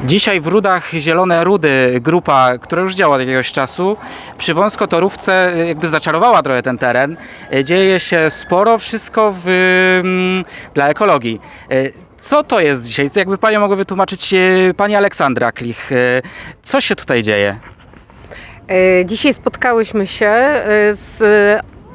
Dzisiaj w Rudach Zielone Rudy, grupa, która już działa od jakiegoś czasu, przy wąskotorówce y, jakby zaczarowała trochę ten teren. Y, Dzieje się sporo, wszystko w, mm, dla ekologii. Y, Co to jest dzisiaj? Jakby Panią mogła wytłumaczyć Pani Aleksandra Klich. Co się tutaj dzieje? E, Dzisiaj spotkałyśmy się e, z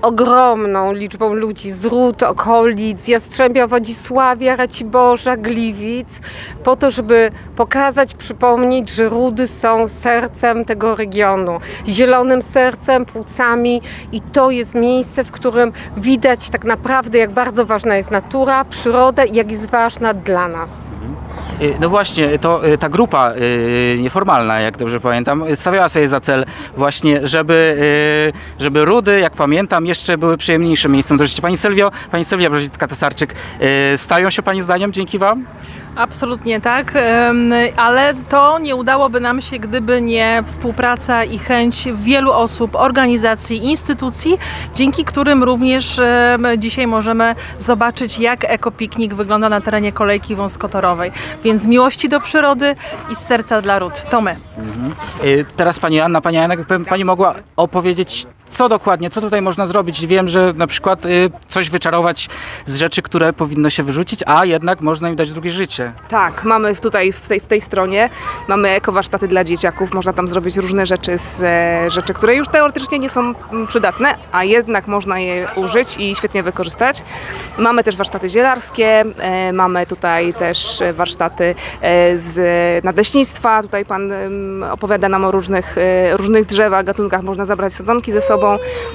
ogromną liczbą ludzi z Ród, okolic, Jastrzębia, Wodzisławia, Raciborza, Gliwic, po to, żeby pokazać, przypomnieć, że Rudy są sercem tego regionu, zielonym sercem, płucami. I to jest miejsce, w którym widać tak naprawdę, jak bardzo ważna jest natura, przyroda i jak jest ważna dla nas. Y, No właśnie, to y, ta grupa y, nieformalna, jak dobrze pamiętam, stawiała sobie za cel właśnie, żeby, żeby Rudy, jak pamiętam, jeszcze były przyjemniejszym miejscem do życia. Pani Sylwio, Pani Sylwia Brzozicka-Tesarczyk, y, stają się Pani zdaniem dzięki Wam? Absolutnie tak, ale to nie udałoby nam się, gdyby nie współpraca i chęć wielu osób, organizacji, instytucji, dzięki którym również dzisiaj możemy zobaczyć, jak ekopiknik wygląda na terenie kolejki wąskotorowej. Więc miłości do przyrody i z serca dla ród. To my. Y, Teraz Pani Anna, Pani Janek, jakby Pani mogła opowiedzieć, co dokładnie, co tutaj można zrobić. Wiem, że na przykład y, coś wyczarować z rzeczy, które powinno się wyrzucić, a jednak można im dać drugie życie. Tak, mamy tutaj w tej, w tej stronie, mamy ekowarsztaty dla dzieciaków, można tam zrobić różne rzeczy z e, rzeczy, które już teoretycznie nie są mm, przydatne, a jednak można je użyć i świetnie wykorzystać. Mamy też warsztaty zielarskie, e, mamy tutaj też warsztaty e, z nadleśnictwa, tutaj pan opowiada nam o różnych, e, różnych drzewach, gatunkach, można zabrać sadzonki ze sobą,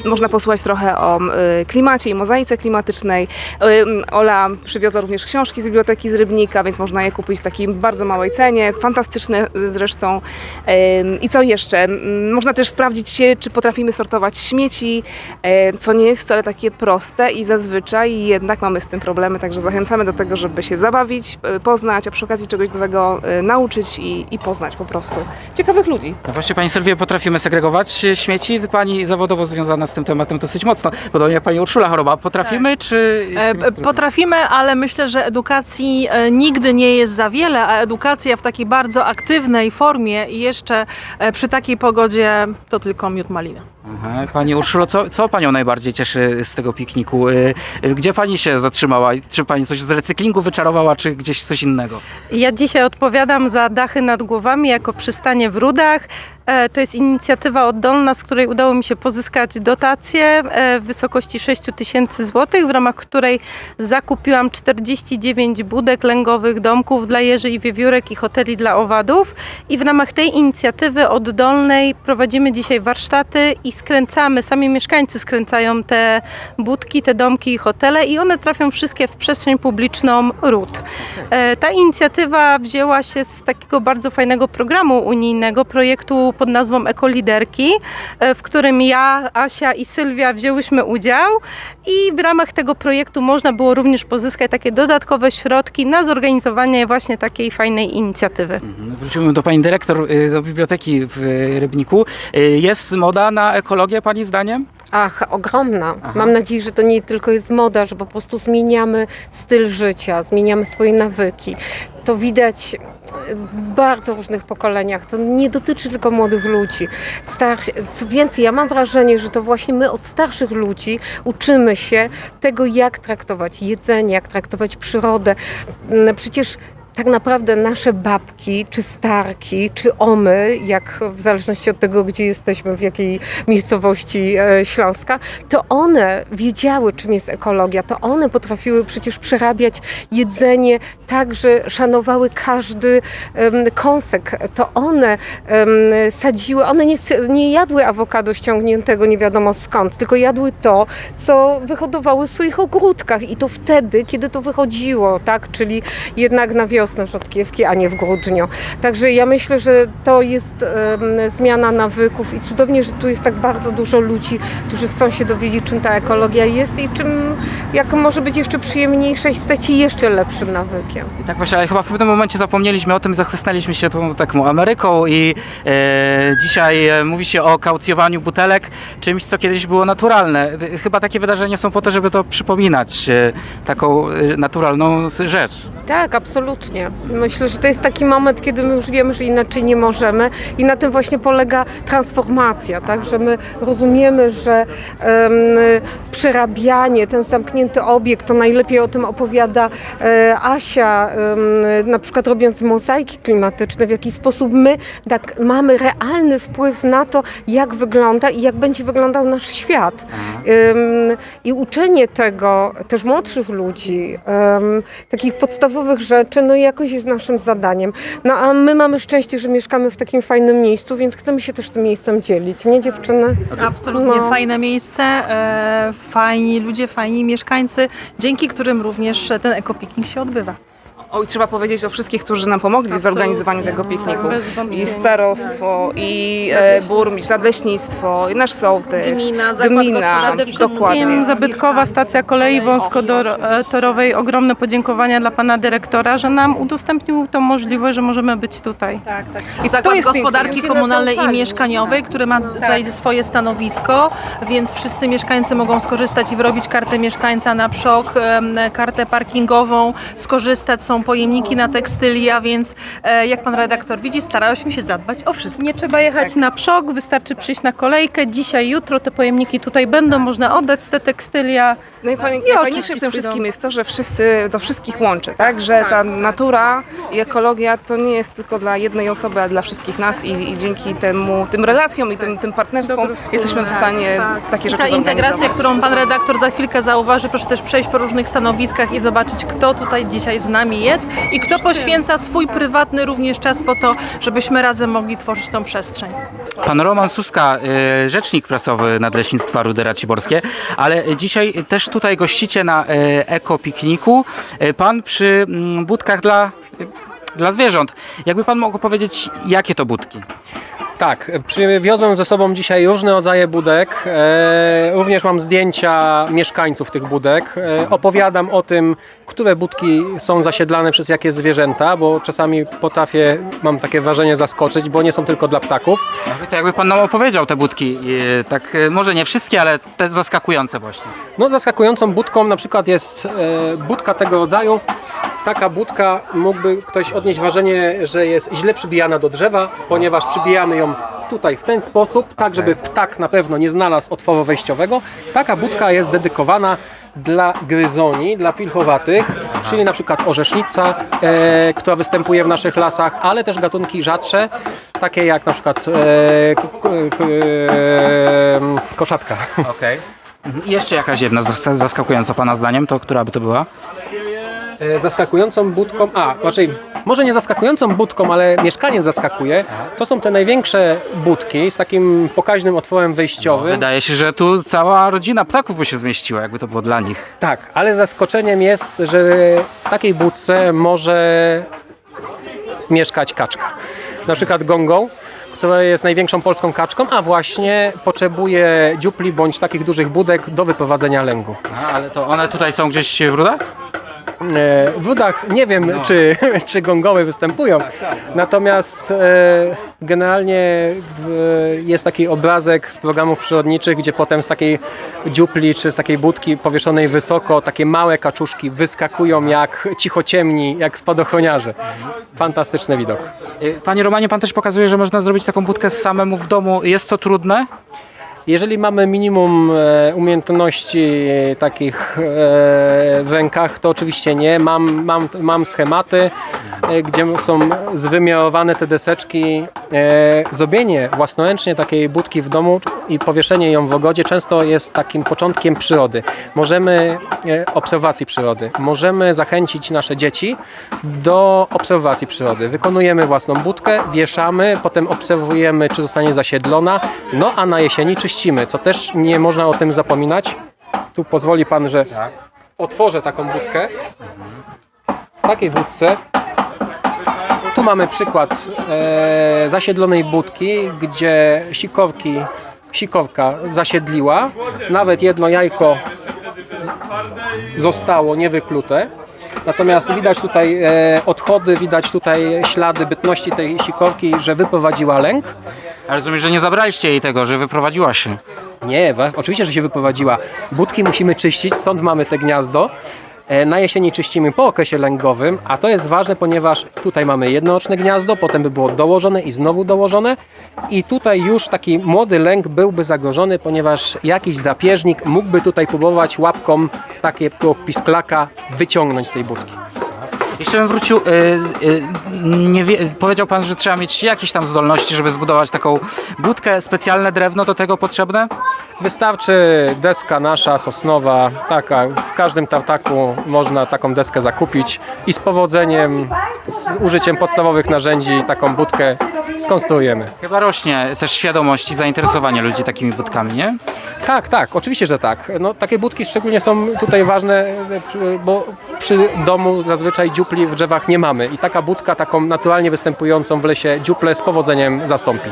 można posłuchać trochę o e, klimacie i mozaice klimatycznej. Em, Ola przywiozła również książki z biblioteki z Rybnika, więc można je kupić w takiej bardzo małej cenie, fantastyczne zresztą. Em, I co jeszcze? Mm, Można też sprawdzić się, czy potrafimy sortować śmieci, co nie jest wcale takie proste i zazwyczaj jednak mamy z tym problemy, także zachęcamy do tego, żeby się zabawić, poznać, a przy okazji czegoś nowego nauczyć i, i poznać po prostu ciekawych ludzi. No właśnie Pani Sylwia, potrafimy segregować śmieci. Pani zawodowo związana z tym tematem dosyć mocno, podobnie jak Pani Urszula Choroba. Potrafimy, czy... E, Potrafimy, ale myślę, że edukacji e, nigdy nie jest za wiele, a edukacja w takiej bardzo aktywnej formie i jeszcze e, przy takiej pogodzie to tylko miód malina. Pani Urszulo, co, co Panią najbardziej cieszy z tego pikniku? Y, y, Gdzie Pani się zatrzymała? Czy Pani coś z recyklingu wyczarowała, czy gdzieś coś innego? Ja dzisiaj odpowiadam za dachy nad głowami jako przystanie w Rudach. E, To jest inicjatywa oddolna, z której udało mi się pozyskać dotację e, w wysokości 6 tysięcy złotych, w ramach której zakupiłam 49 budek lęgowych, domków dla jeży i wiewiórek i hoteli dla owadów. I w ramach tej inicjatywy oddolnej prowadzimy dzisiaj warsztaty i skręcamy, sami mieszkańcy skręcają te budki, te domki i hotele i one trafią wszystkie w przestrzeń publiczną Ród. E, Ta inicjatywa wzięła się z takiego bardzo fajnego programu unijnego, projektu pod nazwą Ekoliderki, e, w którym ja, Asia i Sylwia wzięłyśmy udział i w ramach tego projektu można było również pozyskać takie dodatkowe środki na zorganizowanie właśnie takiej fajnej inicjatywy. Mhm. Wróciłbym do Pani Dyrektor, y, do biblioteki w y, Rybniku. Y, Jest moda na ekologię Pani zdaniem? Ach, ogromna. Aha. Mam nadzieję, że to nie tylko jest moda, że po prostu zmieniamy styl życia, zmieniamy swoje nawyki. To widać w bardzo różnych pokoleniach. To nie dotyczy tylko młodych ludzi. Starsi, co więcej, ja mam wrażenie, że to właśnie my od starszych ludzi uczymy się tego, jak traktować jedzenie, jak traktować przyrodę. Mm, Przecież tak naprawdę nasze babki, czy starki, czy omy, jak w zależności od tego, gdzie jesteśmy, w jakiej miejscowości e, Śląska, to one wiedziały, czym jest ekologia, to one potrafiły przecież przerabiać jedzenie tak, że szanowały każdy kąsek. To one sadziły, one nie, nie jadły awokado ściągniętego nie wiadomo skąd, tylko jadły to, co wyhodowały w swoich ogródkach. I to wtedy, kiedy to wychodziło, tak, czyli jednak na wiosnę rzodkiewki, a nie w grudniu. Także ja myślę, że to jest zmiana nawyków i cudownie, że tu jest tak bardzo dużo ludzi, którzy chcą się dowiedzieć, czym ta ekologia jest i czym, jak może być jeszcze przyjemniejsza i stać się jeszcze lepszym nawykiem. I tak właśnie, ale chyba w pewnym momencie zapomnieliśmy o tym, zachłysnęliśmy się tą taką Ameryką i e, dzisiaj e, mówi się o kaucjowaniu butelek, czymś, co kiedyś było naturalne. Chyba takie wydarzenia są po to, żeby to przypominać, e, taką naturalną rzecz. Tak, absolutnie. Różnie. Myślę, że to jest taki moment, kiedy my już wiemy, że inaczej nie możemy i na tym właśnie polega transformacja, tak? Że my rozumiemy, że em, przerabianie, ten zamknięty obiekt, to najlepiej o tym opowiada e, Asia, na przykład robiąc mozaiki klimatyczne, w jaki sposób my tak mamy realny wpływ na to, jak wygląda i jak będzie wyglądał nasz świat. I uczenie tego też młodszych ludzi, takich podstawowych rzeczy, no jakoś jest naszym zadaniem. No a my mamy szczęście, że mieszkamy w takim fajnym miejscu, więc chcemy się też tym miejscem dzielić, nie dziewczyny? Absolutnie No. fajne miejsce, e, fajni ludzie, fajni mieszkańcy, dzięki którym również ten ekopiknik się odbywa. O, i trzeba powiedzieć o wszystkich, którzy nam pomogli w zorganizowaniu tego pikniku. I starostwo, i e, burmistrz, nadleśnictwo, i nasz sołtys, Gmina, gmina, dokładnie. zabytkowa stacja kolei wąskotorowej. Ogromne podziękowania dla pana dyrektora, że nam udostępnił tą możliwość, że możemy być tutaj. Tak, tak. I Zakład. Gospodarki Komunalnej i. Mieszkaniowej, który ma tutaj swoje stanowisko, więc wszyscy mieszkańcy mogą skorzystać i wyrobić kartę mieszkańca na przok, kartę parkingową, skorzystać, są pojemniki na tekstylia, więc e, jak pan redaktor widzi, starałyśmy się zadbać o wszystko. Nie trzeba jechać na przok, wystarczy przyjść na kolejkę. Dzisiaj, jutro te pojemniki tutaj będą, można oddać te tekstylia. Najfajniej- I Najfajniejsze oczyścić w tym wszystkim jest to, że wszyscy, to wszystkich łączy, tak? Że ta natura i ekologia to nie jest tylko dla jednej osoby, ale dla wszystkich nas i, i dzięki temu, tym relacjom i tym, tym partnerstwom jesteśmy w stanie takie I rzeczy ta integracja, którą pan redaktor za chwilkę zauważy, proszę też przejść po różnych stanowiskach i zobaczyć, kto tutaj dzisiaj z nami jest i kto poświęca swój prywatny również czas po to, żebyśmy razem mogli tworzyć tą przestrzeń. Pan Roman Suska, y, rzecznik prasowy Nadleśnictwa Rudy Raciborskie, ale dzisiaj też tutaj gościcie na y, ekopikniku. Y, Pan przy mm, budkach dla, dla zwierząt. Jakby pan mógł powiedzieć, jakie to budki? Tak, przywiozłem ze sobą dzisiaj różne rodzaje budek. E, również mam zdjęcia mieszkańców tych budek. E, opowiadam o tym, które budki są zasiedlane przez jakie zwierzęta, bo czasami potrafię, mam takie wrażenie, zaskoczyć, bo nie są tylko dla ptaków. To jakby pan nam opowiedział te budki, y, tak może nie wszystkie, ale te zaskakujące właśnie. No zaskakującą budką na przykład jest e, budka tego rodzaju. Taka budka mógłby ktoś odnieść wrażenie, że jest źle przybijana do drzewa, ponieważ przybijamy ją tutaj w ten sposób, tak żeby ptak na pewno nie znalazł otworu wejściowego. Taka budka jest dedykowana dla gryzoni, dla pilchowatych, czyli na przykład orzesznica, e, która występuje w naszych lasach, ale też gatunki rzadsze, takie jak na przykład e, k- k- k- e, koszatka. Okej. I jeszcze jakaś jedna zas- zaskakująca pana zdaniem, to która by to była? E, zaskakującą budką, a raczej może nie zaskakującą budką, ale mieszkaniec zaskakuje, to są te największe budki z takim pokaźnym otworem wejściowym. Wydaje się, że tu cała rodzina ptaków by się zmieściła, jakby to było dla nich. Tak, ale zaskoczeniem jest, że w takiej budce może mieszkać kaczka. Na przykład gongą, która jest największą polską kaczką, a właśnie potrzebuje dziupli bądź takich dużych budek do wyprowadzenia lęgu. A, ale to one tutaj są gdzieś w rudach? E, W wodach nie wiem, czy, czy gongoły występują, natomiast e, generalnie w, jest taki obrazek z programów przyrodniczych, gdzie potem z takiej dziupli czy z takiej budki powieszonej wysoko takie małe kaczuszki wyskakują jak cichociemni, jak spadochroniarze. Fantastyczny widok. Y, Panie Romanie, pan też pokazuje, że można zrobić taką budkę samemu w domu. Jest to trudne? Jeżeli mamy minimum e, umiejętności takich e, w rękach, to oczywiście nie. Mam, mam, mam schematy, e, gdzie są zwymiarowane te deseczki. Zrobienie własnoręcznie takiej budki w domu i powieszenie ją w ogodzie często jest takim początkiem przyrody. Możemy obserwacji przyrody. Możemy zachęcić nasze dzieci do obserwacji przyrody. Wykonujemy własną budkę, wieszamy, potem obserwujemy, czy zostanie zasiedlona, no a na jesieni czyścimy, co też nie można o tym zapominać. Tu pozwoli Pan, że otworzę taką budkę. W takiej budce tu mamy przykład e, zasiedlonej budki, gdzie sikorki, sikorka zasiedliła. Nawet jedno jajko zostało niewyklute. Natomiast widać tutaj e, odchody, widać tutaj ślady bytności tej sikorki, że wyprowadziła lęk. Ale rozumiem, że nie zabraliście jej tego, że wyprowadziła się. Nie, oczywiście, że się wyprowadziła. Budki musimy czyścić, stąd mamy te gniazdo. E, Na jesieni czyścimy po okresie lęgowym, a to jest ważne, ponieważ tutaj mamy jednooczne gniazdo, potem by było dołożone i znowu dołożone i tutaj już taki młody lęk byłby zagrożony, ponieważ jakiś drapieżnik mógłby tutaj próbować łapką takiego pisklaka wyciągnąć z tej budki. Jeszcze bym wrócił, y, y, nie wie, powiedział pan, że trzeba mieć jakieś tam zdolności, żeby zbudować taką budkę, specjalne drewno do tego potrzebne? Wystarczy deska nasza sosnowa, taka, w każdym tartaku można taką deskę zakupić i z powodzeniem, z użyciem podstawowych narzędzi taką budkę skonstruujemy. Chyba rośnie też świadomość i zainteresowanie ludzi takimi budkami, nie? Tak, tak, oczywiście, że tak. No, takie budki szczególnie są tutaj ważne, bo przy domu zazwyczaj dziupli w drzewach nie mamy i taka budka taką naturalnie występującą w lesie dziuplę z powodzeniem zastąpi.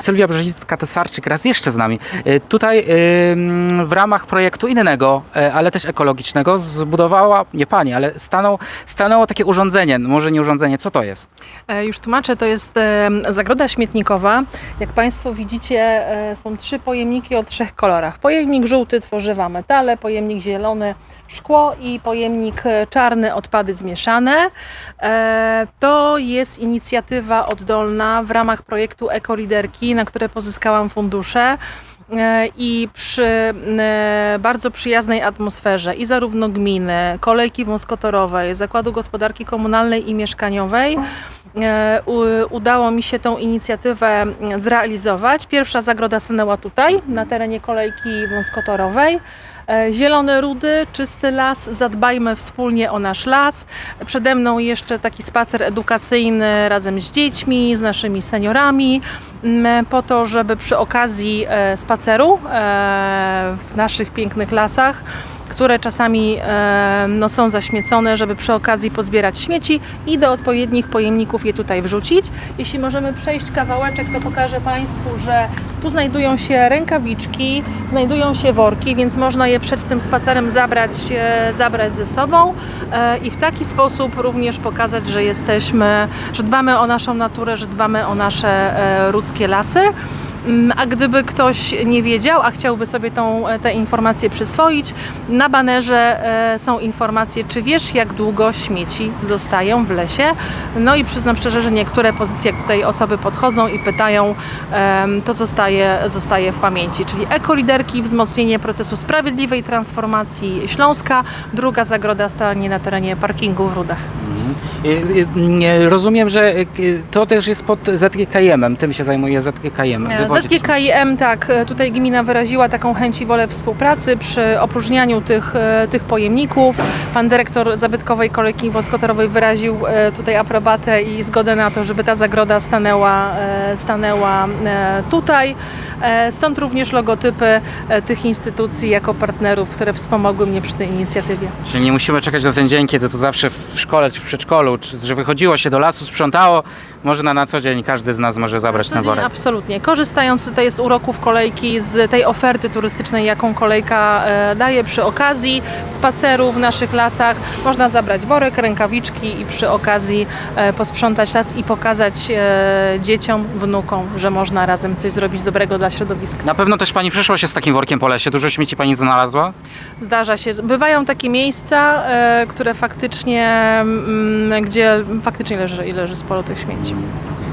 Sylwia Brzezicka-Tesarczyk raz jeszcze z nami. Y, Tutaj mm, w ramach projektu innego, y, ale też ekologicznego zbudowała, nie pani, ale stanął, stanęło takie urządzenie, może nie urządzenie, co to jest? E, Już tłumaczę, to jest e, zagroda śmietnikowa. Jak Państwo widzicie, e, są trzy pojemniki o trzech kolorach. Pojemnik żółty tworzywa metale, pojemnik zielony szkło i pojemnik e, czarny odpady zmieszane. E, To jest inicjatywa oddolna w ramach projektu Ekoliderki, na które pozyskałam fundusze. E, I przy bardzo przyjaznej atmosferze i zarówno gminy, kolejki wąskotorowej, Zakładu Gospodarki Komunalnej i Mieszkaniowej udało mi się tą inicjatywę zrealizować. Pierwsza zagroda stanęła tutaj, na terenie kolejki wąskotorowej. E, Zielone rudy, czysty las, zadbajmy wspólnie o nasz las. Przede mną jeszcze taki spacer edukacyjny razem z dziećmi, z naszymi seniorami, m, po to, żeby przy okazji e, spaceru e, w naszych pięknych lasach które czasami e, no, są zaśmiecone, żeby przy okazji pozbierać śmieci i do odpowiednich pojemników je tutaj wrzucić. Jeśli możemy przejść kawałeczek, to pokażę Państwu, że tu znajdują się rękawiczki, znajdują się worki, więc można je przed tym spacerem zabrać, e, zabrać ze sobą e, i w taki sposób również pokazać, że jesteśmy, że dbamy o naszą naturę, że dbamy o nasze ludzkie lasy. Mm, A gdyby ktoś nie wiedział, a chciałby sobie tą, e, te informacje przyswoić, na banerze e, są informacje, czy wiesz, jak długo śmieci zostają w lesie. No i przyznam szczerze, że niektóre pozycje, jak tutaj osoby podchodzą i pytają, to zostaje, zostaje w pamięci. Czyli ekoliderki, wzmocnienie procesu sprawiedliwej transformacji Śląska. Druga zagroda stanie na terenie parkingu w Rudach. Y, y, y, Rozumiem, że to też jest pod ZGKM-em, tym się zajmuje ZGKM. ZGKIM, tak, e, tutaj gmina wyraziła taką chęć i wolę współpracy przy opróżnianiu tych, e, tych pojemników. Pan dyrektor zabytkowej kolejki woskotorowej wyraził e, tutaj aprobatę i zgodę na to, żeby ta zagroda stanęła, stanęła tutaj. Stąd również logotypy tych instytucji jako partnerów, które wspomogły mnie przy tej inicjatywie. Czyli nie musimy czekać na ten dzień, kiedy to zawsze w szkole czy w przedszkolu, czy że wychodziło się do lasu, sprzątało. Można na co dzień każdy z nas może zabrać Codziennie, worek. Absolutnie. Korzystając tutaj z uroków kolejki, z tej oferty turystycznej, jaką kolejka e, daje przy okazji spaceru w naszych lasach, można zabrać worek, rękawiczki i przy okazji e, posprzątać las i pokazać e, dzieciom, wnukom, że można razem coś zrobić dobrego dla środowiska. Na pewno też pani przeszła się z takim workiem po lesie. Dużo śmieci pani znalazła? Zdarza się. Bywają takie miejsca, e, które faktycznie, mm, gdzie faktycznie leży, leży sporo tych śmieci.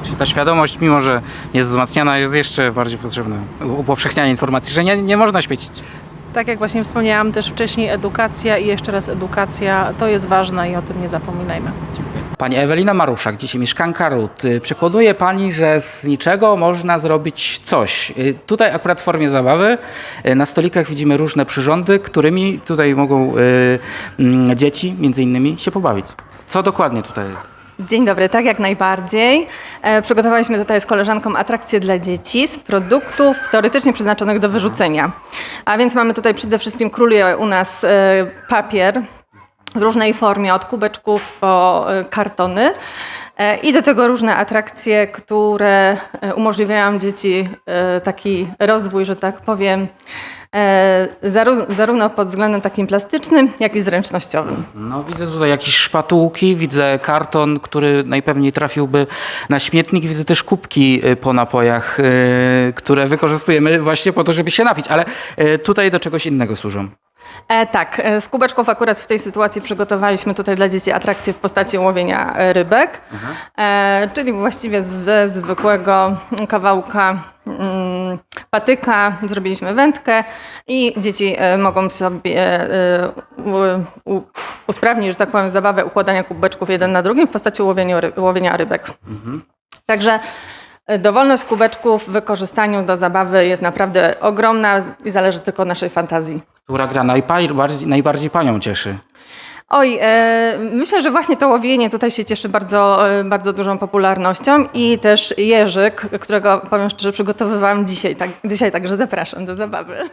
Czyli ta świadomość, mimo że jest wzmacniana, jest jeszcze bardziej potrzebna. Upowszechnianie informacji, że nie, nie można śmiecić. Tak jak właśnie wspomniałam też wcześniej, edukacja i jeszcze raz edukacja to jest ważne i o tym nie zapominajmy. Pani Ewelina Maruszak, dzisiaj mieszkanka Rut. Y, Przekonuje Pani, że z niczego można zrobić coś. Y, Tutaj akurat w formie zabawy y, na stolikach widzimy różne przyrządy, którymi tutaj mogą mm, dzieci między innymi się pobawić. Co dokładnie tutaj jest? Dzień dobry, tak jak najbardziej. E, przygotowaliśmy tutaj z koleżanką atrakcje dla dzieci z produktów teoretycznie przeznaczonych do wyrzucenia. A więc mamy tutaj przede wszystkim króluje u nas e, papier w różnej formie, od kubeczków po e, kartony. E, I do tego różne atrakcje, które e, umożliwiają dzieci e, taki rozwój, że tak powiem, zarówno pod względem takim plastycznym, jak i zręcznościowym. No widzę tutaj jakieś szpatułki, widzę karton, który najpewniej trafiłby na śmietnik, widzę też kubki y, po napojach, y, które wykorzystujemy właśnie po to, żeby się napić, ale y, tutaj do czegoś innego służą. E, tak, e, z kubeczków akurat w tej sytuacji przygotowaliśmy tutaj dla dzieci atrakcję w postaci łowienia rybek, e, czyli właściwie z zwykłego kawałka mm, patyka zrobiliśmy wędkę i dzieci e, mogą sobie e, u, u, usprawnić, że tak powiem, zabawę układania kubeczków jeden na drugim w postaci łowienia, ry- łowienia rybek. Także e, dowolność kubeczków w wykorzystaniu do zabawy jest naprawdę ogromna i zależy tylko od naszej fantazji. Która gra najbardziej, najbardziej Panią cieszy? Oj, e, myślę, że właśnie to łowienie tutaj się cieszy bardzo, e, bardzo dużą popularnością i też jeżyk, którego powiem szczerze przygotowywałam dzisiaj, tak, dzisiaj także zapraszam do zabawy.